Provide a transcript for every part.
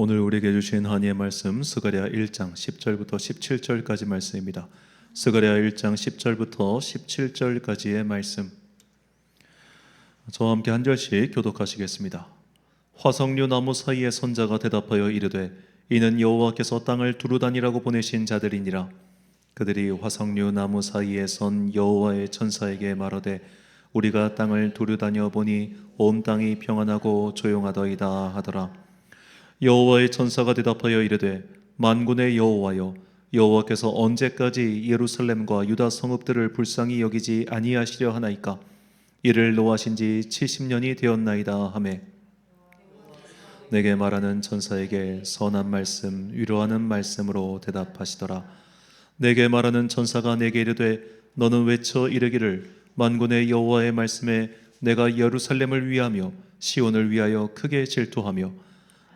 오늘 우리에게 주신 한이의 말씀 스가랴 1장 10절부터 17절까지 말씀입니다. 스가랴 1장 10절부터 17절까지의 말씀. 저와 함께 한 절씩 교독하시겠습니다. 화석류 나무 사이에 선자가 대답하여 이르되 이는 여호와께서 땅을 두루다니라고 보내신 자들이니라. 그들이 화석류 나무 사이에 선 여호와의 천사에게 말하되 우리가 땅을 두루다녀 보니 온 땅이 평안하고 조용하더이다 하더라. 여호와의 천사가 대답하여 이르되 만군의 여호와여 여호와께서 언제까지 예루살렘과 유다 성읍들을 불쌍히 여기지 아니하시려 하나이까? 이를 노하신 지 70년이 되었나이다 하매. 내게 말하는 천사에게 선한 말씀 위로하는 말씀으로 대답하시더라. 내게 말하는 천사가 내게 이르되 너는 외쳐 이르기를 만군의 여호와의 말씀에 내가 예루살렘을 위하며 시온을 위하여 크게 질투하며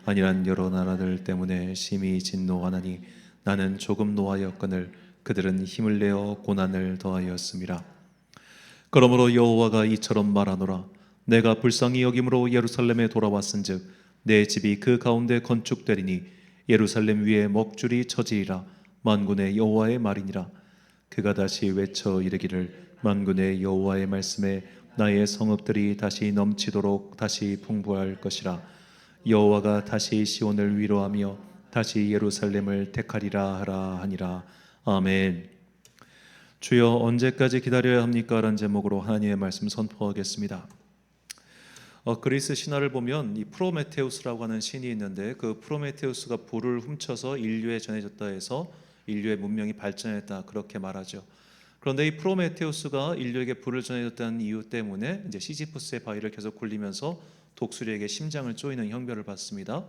아니란 여러 나라들 때문에 심히 진노하나니 나는 조금 노하였거늘 그들은 힘을 내어 고난을 더하였음이라. 그러므로 여호와가 이처럼 말하노라. 내가 불쌍히 여김으로 예루살렘에 돌아왔은즉 내 집이 그 가운데 건축되리니 예루살렘 위에 먹줄이 처지리라. 만군의 여호와의 말이니라. 그가 다시 외쳐 이르기를 만군의 여호와의 말씀에 나의 성읍들이 다시 넘치도록 다시 풍부할 것이라 여호와가 다시 시온을 위로하며 다시 예루살렘을 택하리라 하라 하니라 아멘. 주여 언제까지 기다려야 합니까? 라는 제목으로 하나님의 말씀 선포하겠습니다. 어, 그리스 신화를 보면 이 프로메테우스라고 하는 신이 있는데 그 프로메테우스가 불을 훔쳐서 인류에 전해졌다 해서 인류의 문명이 발전했다 그렇게 말하죠. 그런데 이 프로메테우스가 인류에게 불을 전해줬다는 이유 때문에 이제 시지푸스의 바위를 계속 굴리면서 독수리에게 심장을 쪼이는 형벌을 받습니다.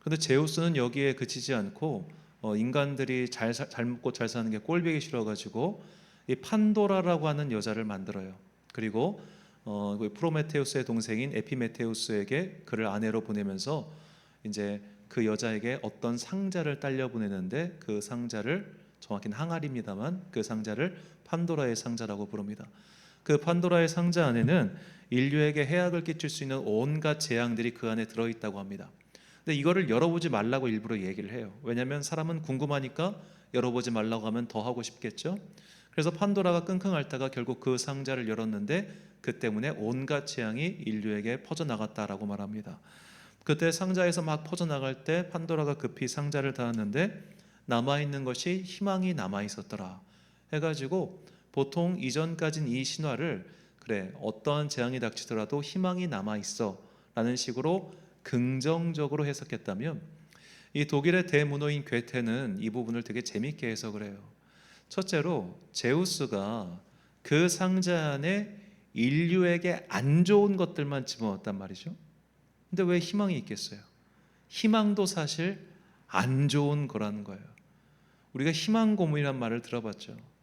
그런데 제우스는 여기에 그치지 않고 어, 인간들이 잘, 사- 잘 먹고 잘 사는 게 꼴보기 싫어가지고 이 판도라라고 하는 여자를 만들어요. 그리고 어, 그 프로메테우스의 동생인 에피메테우스에게 그를 아내로 보내면서 이제 그 여자에게 어떤 상자를 딸려 보내는데 그 상자를 정확히는 항아리입니다만 그 상자를 판도라의 상자라고 부릅니다. 그 판도라의 상자 안에는 인류에게 해악을 끼칠 수 있는 온갖 재앙들이 그 안에 들어 있다고 합니다. 근데 이거를 열어보지 말라고 일부러 얘기를 해요. 왜냐하면 사람은 궁금하니까 열어보지 말라고 하면 더 하고 싶겠죠. 그래서 판도라가 끙끙 앓다가 결국 그 상자를 열었는데 그 때문에 온갖 재앙이 인류에게 퍼져 나갔다라고 말합니다. 그때 상자에서 막 퍼져 나갈 때 판도라가 급히 상자를 닫았는데 남아 있는 것이 희망이 남아 있었더라. 해가지고 보통 이전까진 이 신화를 그래 어떠한 재앙이 닥치더라도 희망이 남아 있어라는 식으로 긍정적으로 해석했다면 이 독일의 대문호인 괴테는 이 부분을 되게 재밌게 해석을 해요. 첫째로 제우스가 그 상자 안에 인류에게 안 좋은 것들만 집어넣었단 말이죠. 근데 왜 희망이 있겠어요? 희망도 사실 안 좋은 거라는 거예요. 우리가 희망 고문이란 말을 들어봤죠.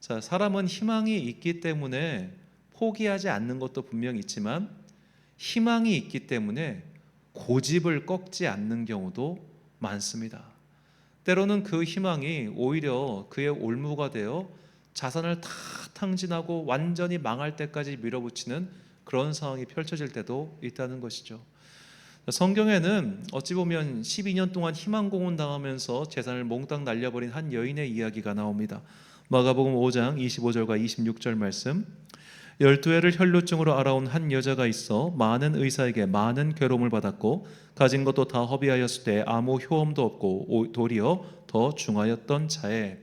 자, 사람은 희망이 있기 때문에 포기하지 않는 것도 분명히 있지만 희망이 있기 때문에 고집을 꺾지 않는 경우도 많습니다. 때로는 그 희망이 오히려 그의 올무가 되어 자산을 다 탕진하고 완전히 망할 때까지 밀어붙이는 그런 상황이 펼쳐질 때도 있다는 것이죠. 성경에는 어찌 보면 12년 동안 희망 고문 당하면서 재산을 몽땅 날려버린 한 여인의 이야기가 나옵니다. 마가복음 5장 25절과 26절 말씀. 열두 해를 혈루증으로 알아온 한 여자가 있어 많은 의사에게 많은 괴로움을 받았고 가진 것도 다 허비하였을 때 아무 효험도 없고 오- 도리어 더 중하였던 자에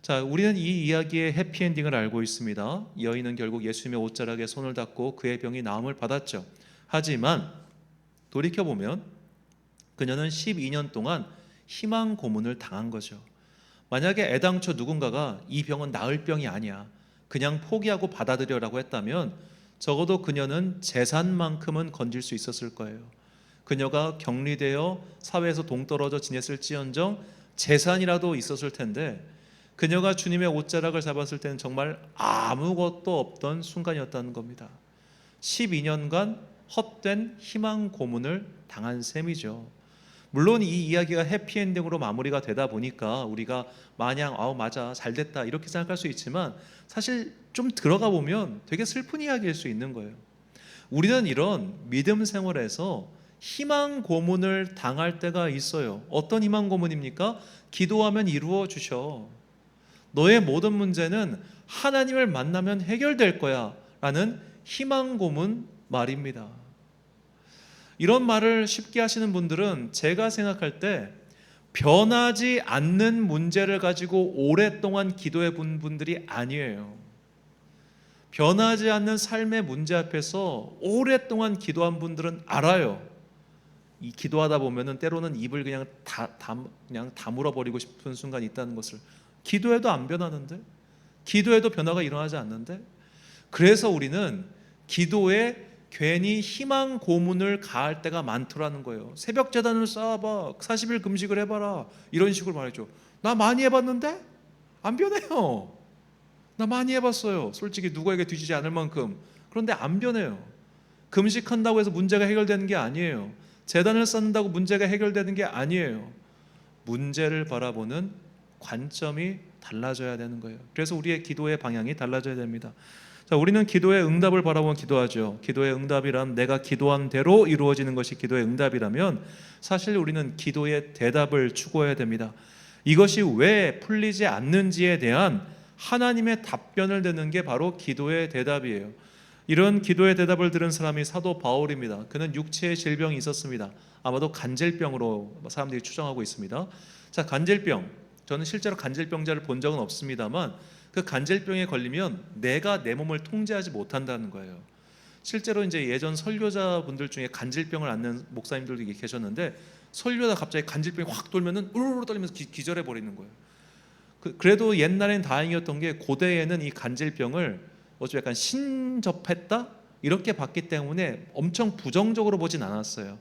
자 우리는 이 이야기의 해피엔딩을 알고 있습니다. 여인은 결국 예수님의 옷자락에 손을 닿고 그의 병이 나음을 받았죠. 하지만 돌이켜 보면 그녀는 12년 동안 희망 고문을 당한 거죠. 만약에 애당초 누군가가 이 병은 나을 병이 아니야. 그냥 포기하고 받아들여라고 했다면 적어도 그녀는 재산만큼은 건질 수 있었을 거예요. 그녀가 격리되어 사회에서 동떨어져 지냈을지언정 재산이라도 있었을 텐데 그녀가 주님의 옷자락을 잡았을 때는 정말 아무것도 없던 순간이었다는 겁니다. 12년간 헛된 희망 고문을 당한 셈이죠. 물론 이 이야기가 해피엔딩으로 마무리가 되다 보니까 우리가 마냥 아우 맞아 잘 됐다 이렇게 생각할 수 있지만 사실 좀 들어가 보면 되게 슬픈 이야기일 수 있는 거예요. 우리는 이런 믿음 생활에서 희망 고문을 당할 때가 있어요. 어떤 희망 고문입니까? 기도하면 이루어 주셔. 너의 모든 문제는 하나님을 만나면 해결될 거야. 라는 희망 고문 말입니다. 이런 말을 쉽게 하시는 분들은 제가 생각할 때 변하지 않는 문제를 가지고 오랫동안 기도해 본 분들이 아니에요. 변하지 않는 삶의 문제 앞에서 오랫동안 기도한 분들은 알아요. 이 기도하다 보면은 때로는 입을 그냥 다, 다 그냥 다물어 버리고 싶은 순간이 있다는 것을 기도해도 안 변하는데 기도해도 변화가 일어나지 않는데 그래서 우리는 기도에 괜히 희망 고문을 가할 때가 많더라는 거예요. 새벽 재단을 쌓아봐, 40일 금식을 해봐라 이런 식으로 말해줘. 나 많이 해봤는데 안 변해요. 나 많이 해봤어요. 솔직히 누구에게 뒤지지 않을 만큼 그런데 안 변해요. 금식한다고 해서 문제가 해결되는 게 아니에요. 재단을 쌓는다고 문제가 해결되는 게 아니에요. 문제를 바라보는 관점이 달라져야 되는 거예요. 그래서 우리의 기도의 방향이 달라져야 됩니다. 자, 우리는 기도의 응답을 바라보면 기도하죠. 기도의 응답이란 내가 기도한 대로 이루어지는 것이 기도의 응답이라면 사실 우리는 기도의 대답을 추구해야 됩니다. 이것이 왜 풀리지 않는지에 대한 하나님의 답변을 듣는 게 바로 기도의 대답이에요. 이런 기도의 대답을 들은 사람이 사도 바울입니다. 그는 육체의 질병이 있었습니다. 아마도 간질병으로 사람들이 추정하고 있습니다. 자, 간질병. 저는 실제로 간질병자를 본 적은 없습니다만 그 간질병에 걸리면 내가 내 몸을 통제하지 못한다는 거예요. 실제로 이제 예전 설교자분들 중에 간질병을 앓는 목사님들도 계셨는데 설교다 갑자기 간질병이 확 돌면은 우르르 떨리면서 기, 기절해 버리는 거예요. 그, 그래도 옛날엔 다행이었던 게 고대에는 이 간질병을 어좀 약간 신접했다 이렇게 봤기 때문에 엄청 부정적으로 보진 않았어요.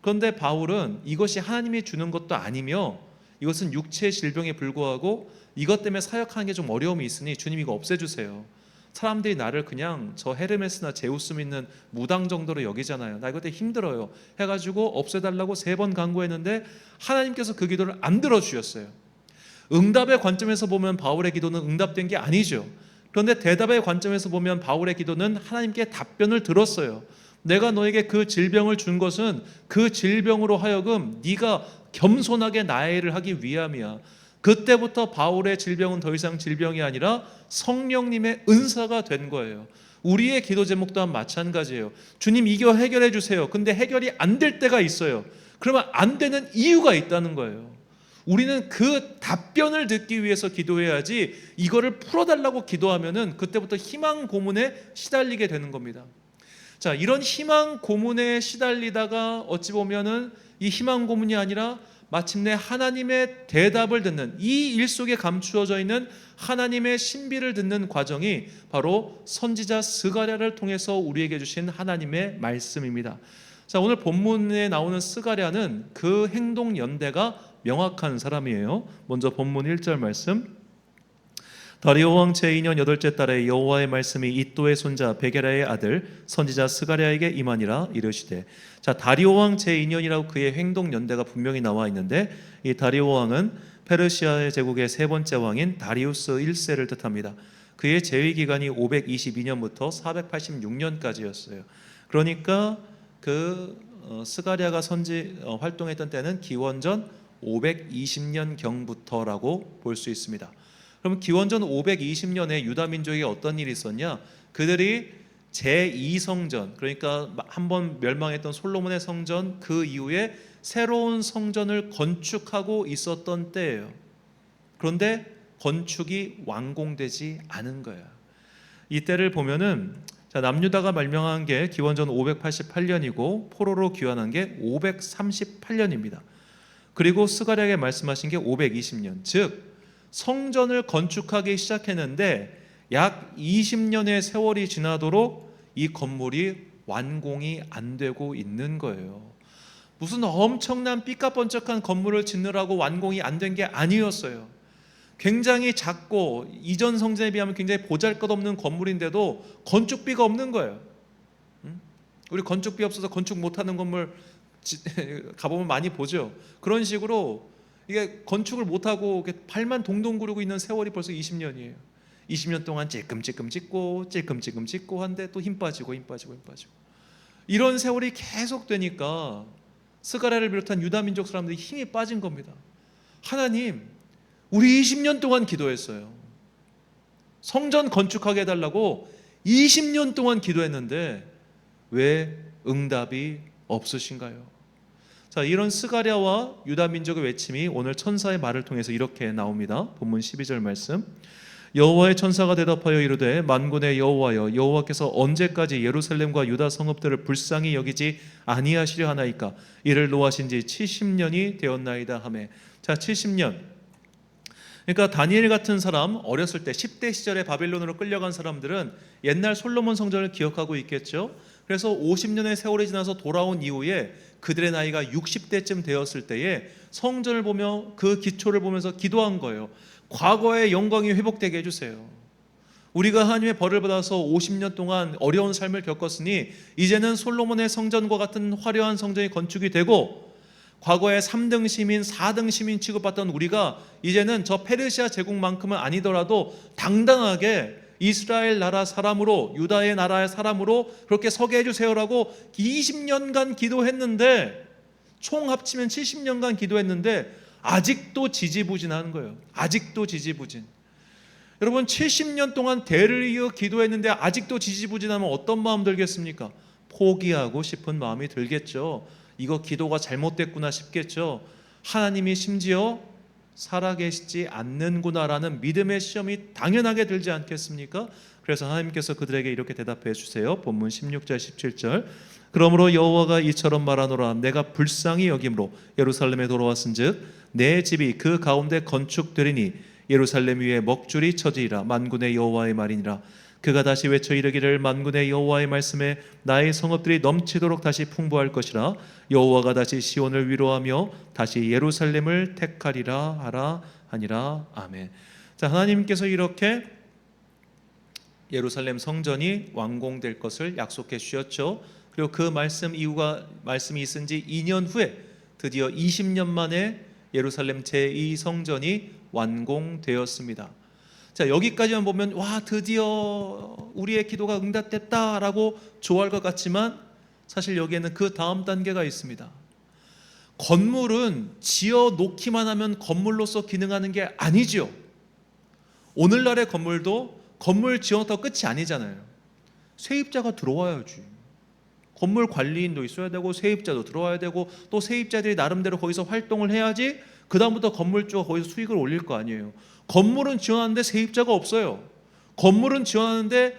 그런데 바울은 이것이 하나님이 주는 것도 아니며 이것은 육체의 질병에 불구하고 이것 때문에 사역하는 게 좀 어려움이 있으니 주님 이거 없애주세요. 사람들이 나를 그냥 저 헤르메스나 제우스 믿는 무당 정도로 여기잖아요. 나 이것 때문에 힘들어요. 해가지고 없애달라고 세 번 강구했는데 하나님께서 그 기도를 안 들어주셨어요. 응답의 관점에서 보면 바울의 기도는 응답된 게 아니죠. 그런데 대답의 관점에서 보면 바울의 기도는 하나님께 답변을 들었어요. 내가 너에게 그 질병을 준 것은 그 질병으로 하여금 네가 겸손하게 일을 하기 위함이야. 그때부터 바울의 질병은 더 이상 질병이 아니라 성령님의 은사가 된 거예요. 우리의 기도 제목 또한 마찬가지예요. 주님 이거 해결해 주세요. 근데 해결이 안 될 때가 있어요. 그러면 안 되는 이유가 있다는 거예요. 우리는 그 답변을 듣기 위해서 기도해야지 이거를 풀어달라고 기도하면은 그때부터 희망 고문에 시달리게 되는 겁니다. 자, 이런 희망 고문에 시달리다가 어찌 보면은 이 희망 고문이 아니라 마침내 하나님의 대답을 듣는 이 일 속에 감추어져 있는 하나님의 신비를 듣는 과정이 바로 선지자 스가랴를 통해서 우리에게 주신 하나님의 말씀입니다. 자, 오늘 본문에 나오는 스가랴는 그 행동 연대가 명확한 사람이에요. 먼저 본문 1절 말씀. 다리오 왕 제2년 여덟째 달에 여호와의 말씀이 이또의 손자 베게라의 아들 선지자 스가랴에게 임하니라 이르시되 자 다리오 왕 제2년이라고 그의 행동 연대가 분명히 나와 있는데 이 다리오 왕은 페르시아의 제국의 세 번째 왕인 다리우스 1세를 뜻합니다. 그의 재위 기간이 522년부터 486년까지였어요. 그러니까 그 어, 스가랴가 선지 어, 활동했던 때는 기원전 520년 경부터라고 볼 수 있습니다. 그럼 기원전 520년에 유다 민족에 어떤 일이 있었냐? 그들이 제2성전 그러니까 한 번 멸망했던 솔로몬의 성전 그 이후에 새로운 성전을 건축하고 있었던 때예요. 그런데 건축이 완공되지 않은 거예요. 이때를 보면은 자, 남유다가 말명한 게 기원전 588년이고 포로로 귀환한 게 538년입니다. 그리고 스가랴에게 말씀하신 게 520년. 즉 성전을 건축하기 시작했는데 약 20년의 세월이 지나도록 이 건물이 완공이 안 되고 있는 거예요. 무슨 엄청난 삐까번쩍한 건물을 짓느라고 완공이 안 된 게 아니었어요. 굉장히 작고 이전 성전에 비하면 굉장히 보잘것없는 건물인데도 건축비가 없는 거예요. 우리 건축비 없어서 건축 못하는 건물 가보면 많이 보죠. 그런 식으로 이게 건축을 못하고 발만 동동 구르고 있는 세월이 벌써 20년이에요. 20년 동안 찔끔찔끔 찍고 찔끔찔끔 찍고 한데 또 힘 빠지고 힘 빠지고 힘 빠지고 이런 세월이 계속 되니까 스가랴를 비롯한 유다 민족 사람들이 힘이 빠진 겁니다. 하나님, 우리 20년 동안 기도했어요. 성전 건축하게 해달라고 20년 동안 기도했는데 왜 응답이 없으신가요? 자, 이런 스가랴와 유다 민족의 외침이 오늘 천사의 말을 통해서 이렇게 나옵니다. 본문 12절 말씀. 여호와의 천사가 대답하여 이르되 만군의 여호와여 여호와께서 언제까지 예루살렘과 유다 성읍들을 불쌍히 여기지 아니하시려 하나이까 이를 노하신 지 70년이 되었나이다 하매 자 70년 그러니까 다니엘 같은 사람 어렸을 때 10대 시절에 바빌론으로 끌려간 사람들은 옛날 솔로몬 성전을 기억하고 있겠죠. 그래서 50년의 세월이 지나서 돌아온 이후에 그들의 나이가 60대쯤 되었을 때에 성전을 보며 그 기초를 보면서 기도한 거예요. 과거의 영광이 회복되게 해주세요. 우리가 하나님의 벌을 받아서 50년 동안 어려운 삶을 겪었으니 이제는 솔로몬의 성전과 같은 화려한 성전이 건축이 되고 과거에 3등 시민, 4등 시민 취급받던 우리가 이제는 저 페르시아 제국만큼은 아니더라도 당당하게 이스라엘 나라 사람으로 유다의 나라의 사람으로 그렇게 서게 해주세요라고 20년간 기도했는데 총 합치면 70년간 기도했는데 아직도 지지부진하는 거예요. 아직도 지지부진. 여러분 70년 동안 대를 이어 기도했는데 아직도 지지부진하면 어떤 마음 들겠습니까? 포기하고 싶은 마음이 들겠죠. 이거 기도가 잘못됐구나 싶겠죠. 하나님이 심지어 살아계시지 않는구나라는 믿음의 시험이 당연하게 들지 않겠습니까? 그래서 하나님께서 그들에게 이렇게 대답해 주세요. 본문 16절 17절. 그러므로 여호와가 이처럼 말하노라 내가 불쌍히 여김으로 예루살렘에 돌아왔은즉 내 집이 그 가운데 건축되리니 예루살렘 위에 먹줄이 쳐지리라 만군의 여호와의 말이니라 그가 다시 외쳐 이르기를 만군의 여호와의 말씀에 나의 성읍들이 넘치도록 다시 풍부할 것이라 여호와가 다시 시온을 위로하며 다시 예루살렘을 택하리라 하라 하니라 아멘. 자 하나님께서 이렇게 예루살렘 성전이 완공될 것을 약속해 주셨죠. 그리고 그 말씀 이후가 말씀이 있은 지 2년 후에 드디어 20년 만에 예루살렘 제2 성전이 완공되었습니다. 자, 여기까지만 보면 와, 드디어 우리의 기도가 응답됐다라고 좋아할 것 같지만 사실 여기에는 그 다음 단계가 있습니다. 건물은 지어 놓기만 하면 건물로서 기능하는 게 아니죠. 오늘날의 건물도 건물 지어놓다고 끝이 아니잖아요. 세입자가 들어와야지. 건물 관리인도 있어야 되고 세입자도 들어와야 되고 또 세입자들이 나름대로 거기서 활동을 해야지 그 다음부터 건물주가 거기서 수익을 올릴 거 아니에요. 건물은 지어놨는데 세입자가 없어요. 건물은 지어놨는데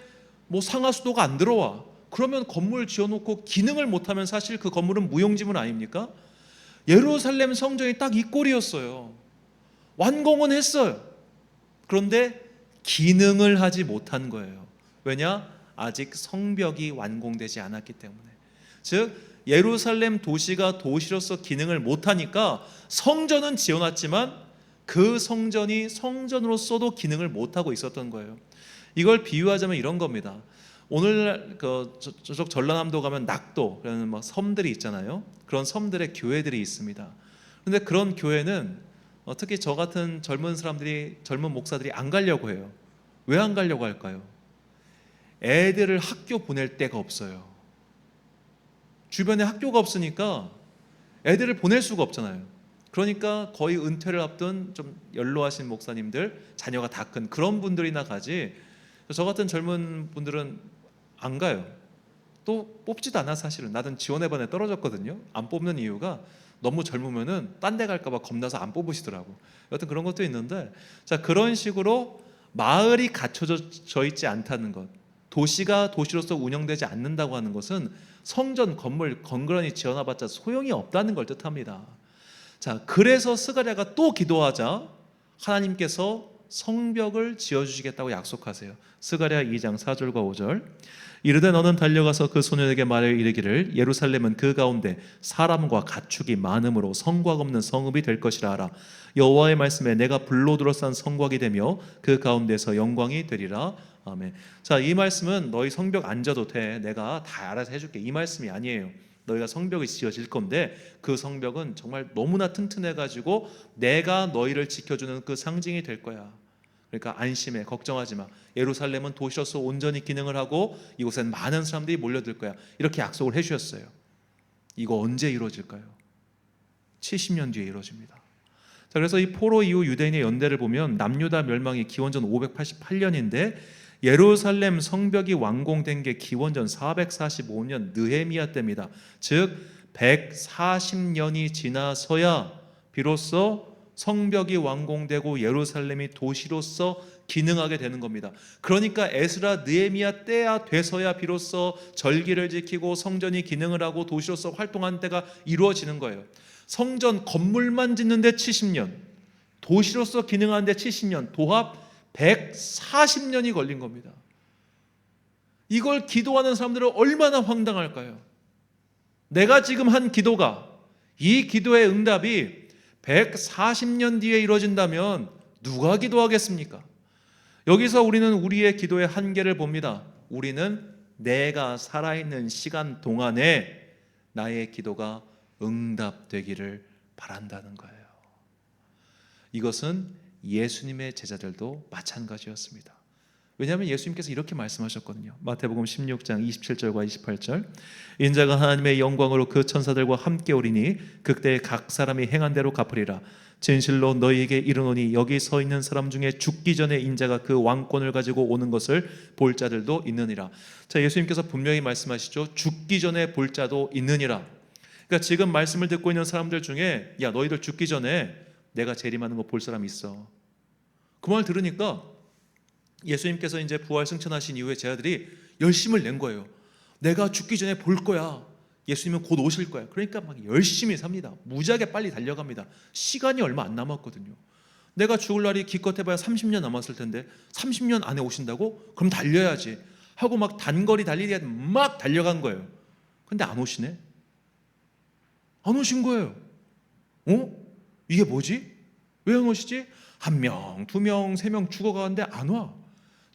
뭐 상하수도가 안 들어와. 그러면 건물 지어놓고 기능을 못하면 사실 그 건물은 무용지물 아닙니까? 예루살렘 성전이 딱 이 꼴이었어요. 완공은 했어요. 그런데 기능을 하지 못한 거예요. 왜냐? 아직 성벽이 완공되지 않았기 때문에. 즉 예루살렘 도시가 도시로서 기능을 못하니까 성전은 지어놨지만 그 성전이 성전으로서도 기능을 못하고 있었던 거예요. 이걸 비유하자면 이런 겁니다. 오늘 그 저- 저쪽 전라남도 가면 낙도 그런 막 섬들이 있잖아요. 그런 섬들의 교회들이 있습니다. 그런데 그런 교회는 어, 특히 저 같은 젊은 사람들이 젊은 목사들이 안 가려고 해요. 왜 안 가려고 할까요? 애들을 학교 보낼 데가 없어요. 주변에 학교가 없으니까 애들을 보낼 수가 없잖아요. 그러니까 거의 은퇴를 앞둔 좀 연로하신 목사님들 자녀가 다 큰 그런 분들이나 가지 저 같은 젊은 분들은 안 가요. 또 뽑지도 않아 사실은 나는 지원해 반에 떨어졌거든요. 안 뽑는 이유가 너무 젊으면은 딴 데 갈까봐 겁나서 안 뽑으시더라고. 여튼 그런 것도 있는데 자 그런 식으로 마을이 갖춰져 있지 않다는 것, 도시가 도시로서 운영되지 않는다고 하는 것은 성전 건물 건그러니 지어놔봤자 소용이 없다는 걸 뜻합니다. 자 그래서 스가랴가 또 기도하자 하나님께서 성벽을 지어주시겠다고 약속하세요. 스가랴 2장 4절과 5절. 이르되 너는 달려가서 그 소년에게 말하여 이르기를 예루살렘은 그 가운데 사람과 가축이 많음으로 성곽 없는 성읍이 될 것이라 하라. 여호와의 말씀에 내가 불로 둘러싼 성곽이 되며 그 가운데서 영광이 되리라. 아멘. 자, 이 말씀은 너희 성벽 안 져도 돼. 내가 다 알아서 해줄게. 이 말씀이 아니에요. 너희가 성벽이 지어질 건데 그 성벽은 정말 너무나 튼튼해 가지고 내가 너희를 지켜주는 그 상징이 될 거야. 그러니까 안심해 걱정하지 마. 예루살렘은 도시로서 온전히 기능을 하고 이곳엔 많은 사람들이 몰려들 거야. 이렇게 약속을 해 주셨어요. 이거 언제 이루어질까요? 70년 뒤에 이루어집니다. 자, 그래서 이 포로 이후 유대인의 연대를 보면 남유다 멸망이 기원전 588년인데 예루살렘 성벽이 완공된 게 기원전 445년 느헤미야 때입니다. 즉 140년이 지나서야 비로소 성벽이 완공되고 예루살렘이 도시로서 기능하게 되는 겁니다. 그러니까 에스라 느헤미야 때야 돼서야 비로소 절기를 지키고 성전이 기능을 하고 도시로서 활동한 때가 이루어지는 거예요. 성전 건물만 짓는데 70년, 도시로서 기능하는데 70년, 도합 140년이 걸린 겁니다. 이걸 기도하는 사람들은 얼마나 황당할까요? 내가 지금 한 기도가 이 기도의 응답이 140년 뒤에 이루어진다면 누가 기도하겠습니까? 여기서 우리는 우리의 기도의 한계를 봅니다. 우리는 내가 살아있는 시간 동안에 나의 기도가 응답되기를 바란다는 거예요. 이것은 예수님의 제자들도 마찬가지였습니다. 왜냐하면 예수님께서 이렇게 말씀하셨거든요. 마태복음 16장 27절과 28절. 인자가 하나님의 영광으로 그 천사들과 함께 오리니 그때 각 사람이 행한 대로 갚으리라. 진실로 너희에게 이르노니 여기 서 있는 사람 중에 죽기 전에 인자가 그 왕권을 가지고 오는 것을 볼 자들도 있느니라. 자, 예수님께서 분명히 말씀하시죠. 죽기 전에 볼 자도 있느니라. 그러니까 지금 말씀을 듣고 있는 사람들 중에 야 너희들 죽기 전에 내가 재림하는 거 볼 사람 있어. 그 말 들으니까 예수님께서 이제 부활 승천하신 이후에 제자들이 열심을 낸 거예요. 내가 죽기 전에 볼 거야. 예수님은 곧 오실 거야. 그러니까 막 열심히 삽니다. 무지하게 빨리 달려갑니다. 시간이 얼마 안 남았거든요. 내가 죽을 날이 기껏 해봐야 30년 남았을 텐데 30년 안에 오신다고? 그럼 달려야지. 하고 막 단거리 달리기 막 달려간 거예요. 근데 안 오시네. 안 오신 거예요. 어? 이게 뭐지? 왜 안 오시지? 한 명, 두 명, 세 명 죽어가는데 안 와.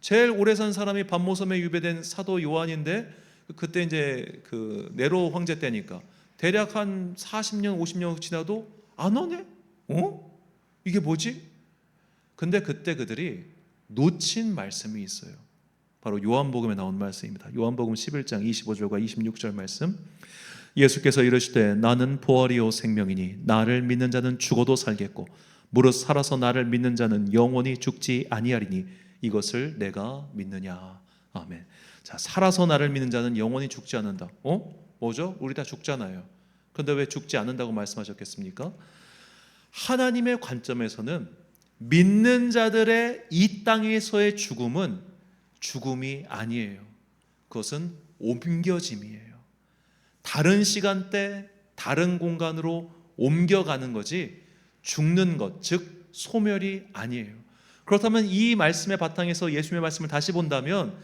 제일 오래 산 사람이 반모섬에 유배된 사도 요한인데 그때 이제 그 네로 황제 때니까 대략 한 40년, 50년 지나도 안 오네? 어? 이게 뭐지? 근데 그때 그들이 놓친 말씀이 있어요. 바로 요한복음에 나온 말씀입니다. 요한복음 11장 25절과 26절 말씀. 예수께서 이르시되 나는 부활이요 생명이니 나를 믿는 자는 죽어도 살겠고 무릇 살아서 나를 믿는 자는 영원히 죽지 아니하리니 이것을 내가 믿느냐. 아멘. 자, 살아서 나를 믿는 자는 영원히 죽지 않는다. 어? 뭐죠? 우리 다 죽잖아요. 그런데 왜 죽지 않는다고 말씀하셨겠습니까? 하나님의 관점에서는 믿는 자들의 이 땅에서의 죽음은 죽음이 아니에요. 그것은 옮겨짐이에요. 다른 시간대, 다른 공간으로 옮겨가는 거지 죽는 것, 즉 소멸이 아니에요. 그렇다면 이 말씀의 바탕에서 예수님의 말씀을 다시 본다면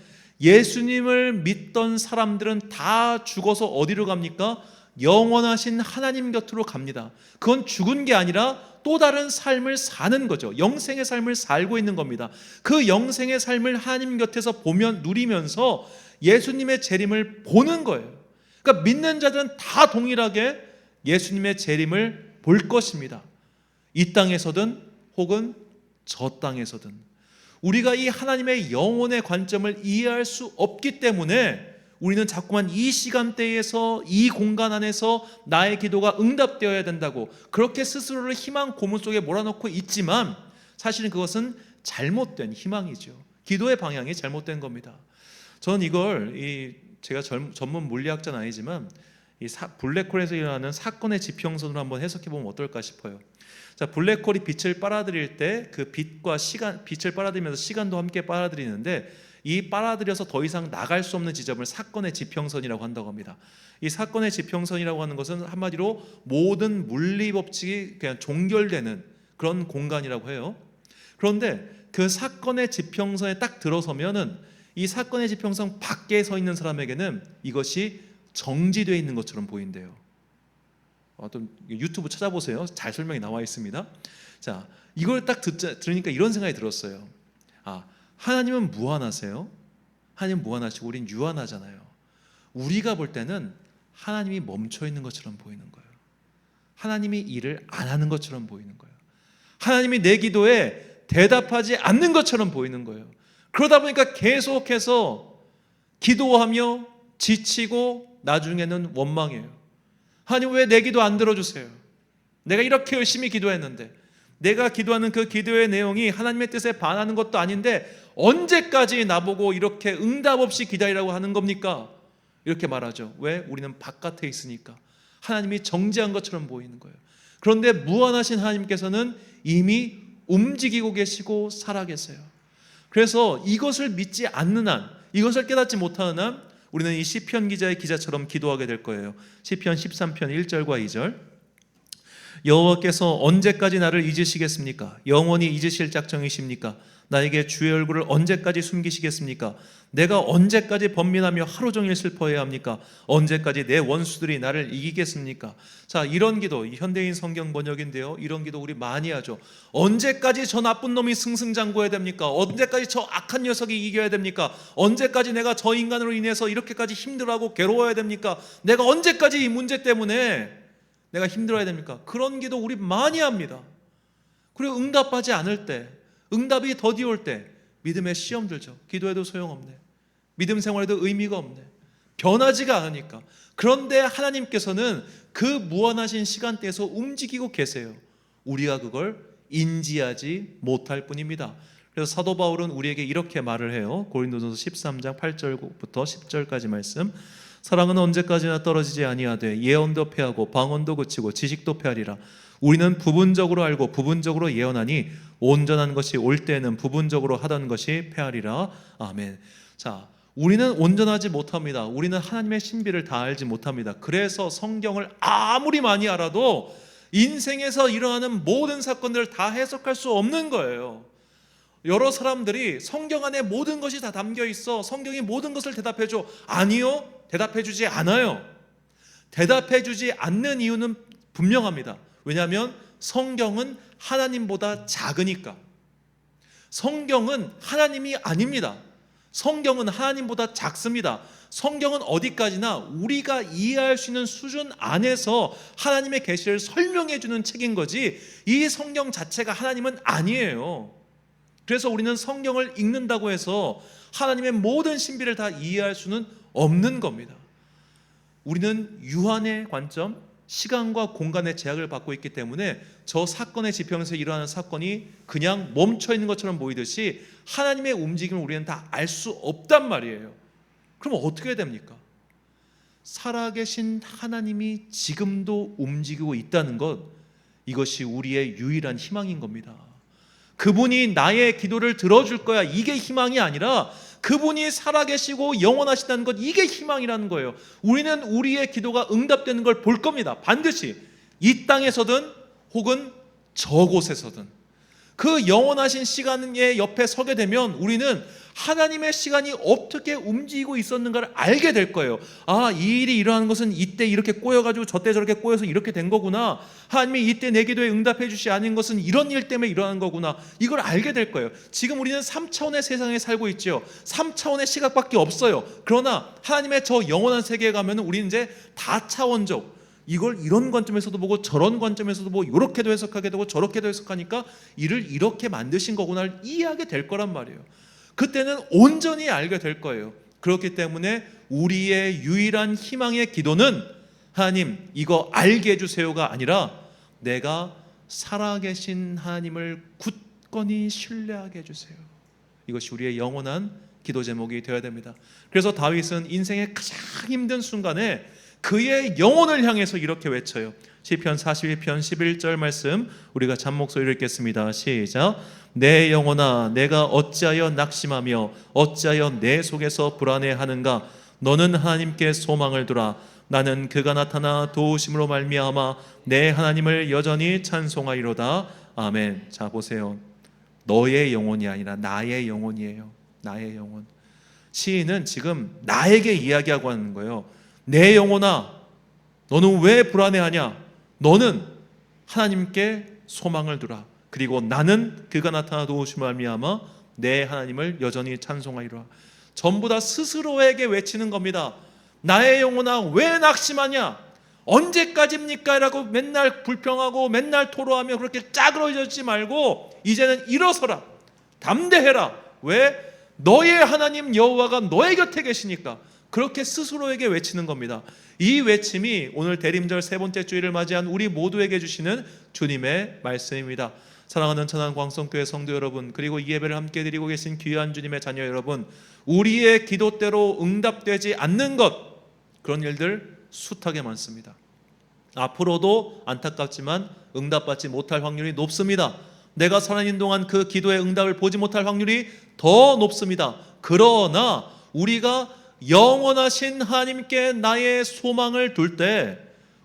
예수님을 믿던 사람들은 다 죽어서 어디로 갑니까? 영원하신 하나님 곁으로 갑니다. 그건 죽은 게 아니라 또 다른 삶을 사는 거죠. 영생의 삶을 살고 있는 겁니다. 그 영생의 삶을 하나님 곁에서 보면 누리면서 예수님의 재림을 보는 거예요. 그러니까 믿는 자들은 다 동일하게 예수님의 재림을 볼 것입니다. 이 땅에서든 혹은 저 땅에서든 우리가 이 하나님의 영혼의 관점을 이해할 수 없기 때문에 우리는 자꾸만 이 시간대에서 이 공간 안에서 나의 기도가 응답되어야 된다고 그렇게 스스로를 희망 고문 속에 몰아넣고 있지만 사실은 그것은 잘못된 희망이죠. 기도의 방향이 잘못된 겁니다. 저는 이걸 이 제가 전문 물리학자는 아니지만 이 사, 블랙홀에서 일어나는 사건의 지평선으로 한번 해석해 보면 어떨까 싶어요. 자, 블랙홀이 빛을 빨아들일 때 그 빛과 시간, 빛을 빨아들이면서 시간도 함께 빨아들이는데 이 빨아들여서 더 이상 나갈 수 없는 지점을 사건의 지평선이라고 한다고 합니다. 이 사건의 지평선이라고 하는 것은 한마디로 모든 물리 법칙이 그냥 종결되는 그런 공간이라고 해요. 그런데 그 사건의 지평선에 딱 들어서면은 이 사건의 지평선 밖에 서 있는 사람에게는 이것이 정지되어 있는 것처럼 보인대요. 어떤 유튜브 찾아보세요. 잘 설명이 나와 있습니다. 자, 이걸 딱 듣자, 들으니까 이런 생각이 들었어요. 아, 하나님은 무한하세요? 하나님 무한하시고 우린 유한하잖아요. 우리가 볼 때는 하나님이 멈춰 있는 것처럼 보이는 거예요. 하나님이 일을 안 하는 것처럼 보이는 거예요. 하나님이 내 기도에 대답하지 않는 것처럼 보이는 거예요. 그러다 보니까 계속해서 기도하며 지치고 나중에는 원망해요. 하나님 왜 내 기도 안 들어주세요? 내가 이렇게 열심히 기도했는데 내가 기도하는 그 기도의 내용이 하나님의 뜻에 반하는 것도 아닌데 언제까지 나보고 이렇게 응답 없이 기다리라고 하는 겁니까? 이렇게 말하죠. 왜? 우리는 바깥에 있으니까. 하나님이 정지한 것처럼 보이는 거예요. 그런데 무한하신 하나님께서는 이미 움직이고 계시고 살아 계세요. 그래서 이것을 믿지 않는 한, 이것을 깨닫지 못하는 한 우리는 이 시편 기자의 기자처럼 기도하게 될 거예요. 시편 13편 1절과 2절. 여호와께서 언제까지 나를 잊으시겠습니까? 영원히 잊으실 작정이십니까? 나에게 주의 얼굴을 언제까지 숨기시겠습니까? 내가 언제까지 번민하며 하루 종일 슬퍼해야 합니까? 언제까지 내 원수들이 나를 이기겠습니까? 자, 이런 기도, 이 현대인 성경 번역인데요. 이런 기도 우리 많이 하죠. 언제까지 저 나쁜 놈이 승승장구해야 됩니까? 언제까지 저 악한 녀석이 이겨야 됩니까? 언제까지 내가 저 인간으로 인해서 이렇게까지 힘들어하고 괴로워야 됩니까? 내가 언제까지 이 문제 때문에 내가 힘들어야 됩니까? 그런 기도 우리 많이 합니다. 그리고 응답하지 않을 때, 응답이 더디 올 때, 믿음의 시험 들죠. 기도해도 소용없네. 믿음 생활에도 의미가 없네. 변하지가 않으니까. 그런데 하나님께서는 그 무한하신 시간대에서 움직이고 계세요. 우리가 그걸 인지하지 못할 뿐입니다. 그래서 사도 바울은 우리에게 이렇게 말을 해요. 고린도전서 13장 8절부터 10절까지 말씀. 사랑은 언제까지나 떨어지지 아니하되 예언도 패하고 방언도 그치고 지식도 패하리라. 우리는 부분적으로 알고 부분적으로 예언하니 온전한 것이 올 때에는 부분적으로 하던 것이 패하리라. 아멘. 자, 우리는 온전하지 못합니다. 우리는 하나님의 신비를 다 알지 못합니다. 그래서 성경을 아무리 많이 알아도 인생에서 일어나는 모든 사건들을 다 해석할 수 없는 거예요. 여러 사람들이 성경 안에 모든 것이 다 담겨 있어. 성경이 모든 것을 대답해 줘. 아니요. 대답해 주지 않아요. 대답해 주지 않는 이유는 분명합니다. 왜냐하면 성경은 하나님보다 작으니까. 성경은 하나님이 아닙니다. 성경은 하나님보다 작습니다. 성경은 어디까지나 우리가 이해할 수 있는 수준 안에서 하나님의 계시를 설명해 주는 책인 거지 이 성경 자체가 하나님은 아니에요. 그래서 우리는 성경을 읽는다고 해서 하나님의 모든 신비를 다 이해할 수는 없는 겁니다. 우리는 유한의 관점, 시간과 공간의 제약을 받고 있기 때문에 저 사건의 지평에서 일어나는 사건이 그냥 멈춰 있는 것처럼 보이듯이 하나님의 움직임을 우리는 다 알 수 없단 말이에요. 그럼 어떻게 됩니까? 살아계신 하나님이 지금도 움직이고 있다는 것, 이것이 우리의 유일한 희망인 겁니다. 그분이 나의 기도를 들어줄 거야. 이게 희망이 아니라 그분이 살아계시고 영원하시다는 것 이게 희망이라는 거예요. 우리는 우리의 기도가 응답되는 걸 볼 겁니다. 반드시 이 땅에서든 혹은 저곳에서든 그 영원하신 시간의 옆에 서게 되면 우리는 하나님의 시간이 어떻게 움직이고 있었는가를 알게 될 거예요. 아, 이 일이 일어나는 것은 이때 이렇게 꼬여가지고 저때 저렇게 꼬여서 이렇게 된 거구나. 하나님이 이때 내 기도에 응답해 주시 않은 것은 이런 일 때문에 일어난 거구나. 이걸 알게 될 거예요. 지금 우리는 3차원의 세상에 살고 있죠. 3차원의 시각밖에 없어요. 그러나 하나님의 저 영원한 세계에 가면 우리는 이제 다차원적, 이걸 이런 관점에서도 보고 저런 관점에서도 보고 이렇게도 해석하게 되고 저렇게도 해석하니까 이를 이렇게 만드신 거구나를 이해하게 될 거란 말이에요. 그때는 온전히 알게 될 거예요. 그렇기 때문에 우리의 유일한 희망의 기도는 하나님 이거 알게 해주세요가 아니라 내가 살아계신 하나님을 굳건히 신뢰하게 해주세요. 이것이 우리의 영원한 기도 제목이 되어야 됩니다. 그래서 다윗은 인생의 가장 힘든 순간에 그의 영혼을 향해서 이렇게 외쳐요. 시편 42편 11절 말씀 우리가 잠 목소리를 읽겠습니다. 시작. 내 영혼아 내가 어찌하여 낙심하며 어찌하여 내 속에서 불안해하는가? 너는 하나님께 소망을 두라. 나는 그가 나타나 도우심으로 말미암아 내 하나님을 여전히 찬송하리로다. 아멘. 자 보세요. 너의 영혼이 아니라 나의 영혼이에요. 나의 영혼. 시인은 지금 나에게 이야기하고 하는 거예요. 내 영혼아 너는 왜 불안해하냐 너는 하나님께 소망을 두라 그리고 나는 그가 나타나 도우심을 말미암아 내 하나님을 여전히 찬송하리라. 전부 다 스스로에게 외치는 겁니다. 나의 영혼아 왜 낙심하냐? 언제까지입니까? 라고 맨날 불평하고 맨날 토로하며 그렇게 짜그러지지 말고 이제는 일어서라. 담대해라. 왜? 너의 하나님 여호와가 너의 곁에 계시니까 그렇게 스스로에게 외치는 겁니다. 이 외침이 오늘 대림절 세 번째 주일을 맞이한 우리 모두에게 주시는 주님의 말씀입니다. 사랑하는 천안 광성교회 성도 여러분, 그리고 이 예배를 함께 드리고 계신 귀한 주님의 자녀 여러분, 우리의 기도대로 응답되지 않는 것 그런 일들 숱하게 많습니다. 앞으로도 안타깝지만 응답받지 못할 확률이 높습니다. 내가 살아있는 동안 그 기도의 응답을 보지 못할 확률이 더 높습니다. 그러나 우리가 영원하신 하나님께 나의 소망을 둘 때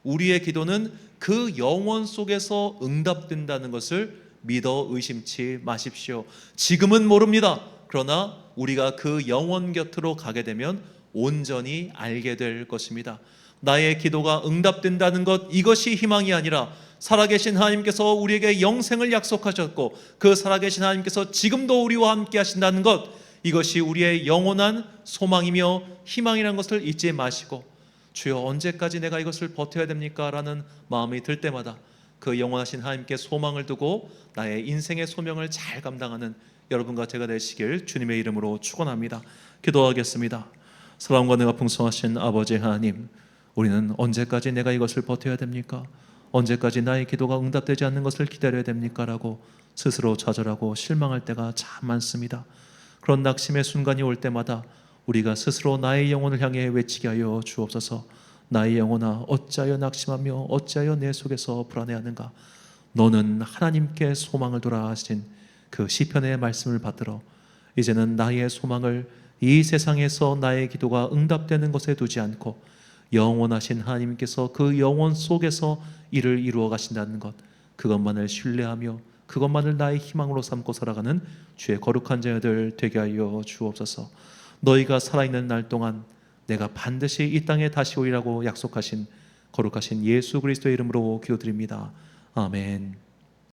우리의 기도는 그 영원 속에서 응답된다는 것을 믿어 의심치 마십시오. 지금은 모릅니다. 그러나 우리가 그 영원 곁으로 가게 되면 온전히 알게 될 것입니다. 나의 기도가 응답된다는 것 이것이 희망이 아니라 살아계신 하나님께서 우리에게 영생을 약속하셨고 그 살아계신 하나님께서 지금도 우리와 함께 하신다는 것 이것이 우리의 영원한 소망이며 희망이라는 것을 잊지 마시고 주여 언제까지 내가 이것을 버텨야 됩니까? 라는 마음이 들 때마다 그 영원하신 하나님께 소망을 두고 나의 인생의 소명을 잘 감당하는 여러분과 제가 되시길 주님의 이름으로 축원합니다. 기도하겠습니다. 사랑과 내가 풍성하신 아버지 하나님, 우리는 언제까지 내가 이것을 버텨야 됩니까? 언제까지 나의 기도가 응답되지 않는 것을 기다려야 됩니까? 라고 스스로 좌절하고 실망할 때가 참 많습니다. 그런 낙심의 순간이 올 때마다 우리가 스스로 나의 영혼을 향해 외치게 하여 주옵소서. 나의 영혼아 어찌하여 낙심하며 어찌하여 내 속에서 불안해하는가? 너는 하나님께 소망을 돌아 하신 그 시편의 말씀을 받들어 이제는 나의 소망을 이 세상에서 나의 기도가 응답되는 것에 두지 않고 영원하신 하나님께서 그 영원 속에서 이를 이루어 가신다는 것 그것만을 신뢰하며 그것만을 나의 희망으로 삼고 살아가는 주의 거룩한 자녀들 되게 하여 주옵소서. 너희가 살아있는 날 동안 내가 반드시 이 땅에 다시 오리라고 약속하신 거룩하신 예수 그리스도의 이름으로 기도드립니다. 아멘.